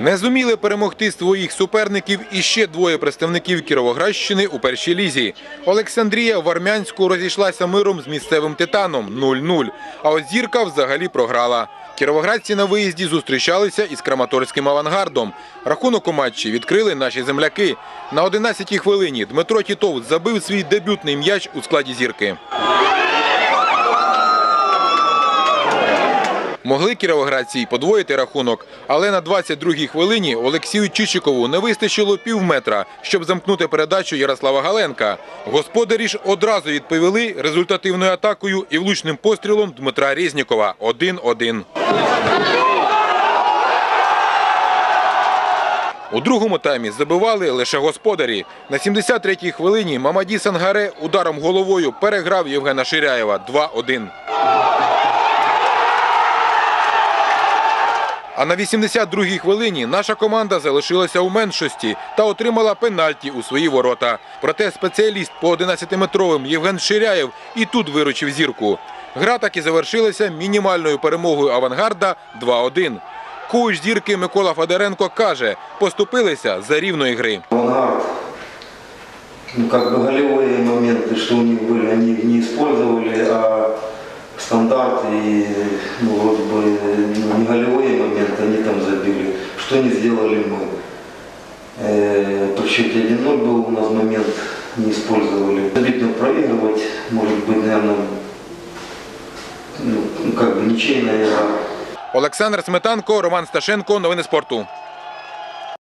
Не зуміли перемогти своїх суперників і ще двоє представників Кіровоградщини у першій лізі. Олександрія в Армянську розійшлася миром з місцевим титаном 0-0, а от зірка взагалі програла. Кіровоградці на виїзді зустрічалися із Краматорським авангардом. Рахунок у матчі відкрили наші земляки. На 11-й хвилині Дмитро Тітов забив свій дебютний м'яч у складі зірки. Могли кіровоградці й подвоїти рахунок, але на 22-й хвилині Олексію Чичикову не вистачило півметра, щоб замкнути передачу Ярослава Галенка. Господарі ж одразу відповіли результативною атакою і влучним пострілом Дмитра Резнікова 1-1. У другому таймі забивали лише господарі. На 73-й хвилині Мамаді Сангаре ударом головою переграв Євгена Ширяєва 2-1. А на 82-й хвилині наша команда залишилася у меншості та отримала пенальті у свої ворота. Проте спеціаліст по 11-метровим Євген Ширяєв і тут виручив зірку. Гра так і завершилася мінімальною перемогою авангарда 2-1. Коуч зірки Микола Федоренко каже, поступилися за рівної гри. Авангард, ну как бы голевые моменты, что у них были, они их не использовали, а стандарт и ну, вроде Что не сделали мы? Э, по счете 1-0 был у нас момент, не использовали. Обидно проигрывать, может быть, наверное, ну, как бы ничейная игра. Олександр Сметанко, Роман Сташенко. Новини спорту.